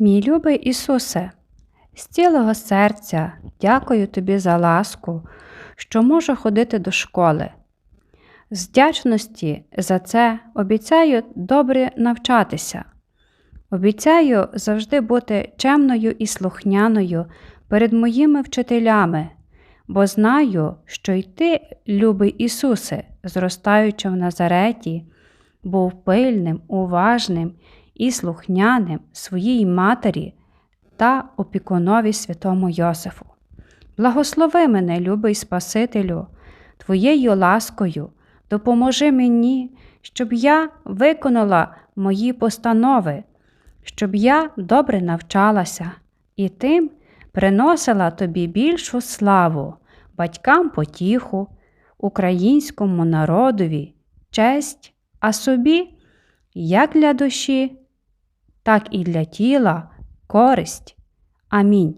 Мій любий Ісусе, з цілого серця дякую тобі за ласку, що можу ходити до школи. З вдячності за це обіцяю добре навчатися. Обіцяю завжди бути чемною і слухняною перед моїми вчителями, бо знаю, що й ти, любий Ісусе, зростаючи в Назареті, був пильним, уважним і слухняним своїй матері та опікунові святому Йосифу. Благослови мене, любий Спасителю, Твоєю ласкою, допоможи мені, щоб я виконала мої постанови, щоб я добре навчалася і тим приносила тобі більшу славу, батькам потіху, українському народові, честь, а собі, як для душі, так і для тіла користь. Амінь.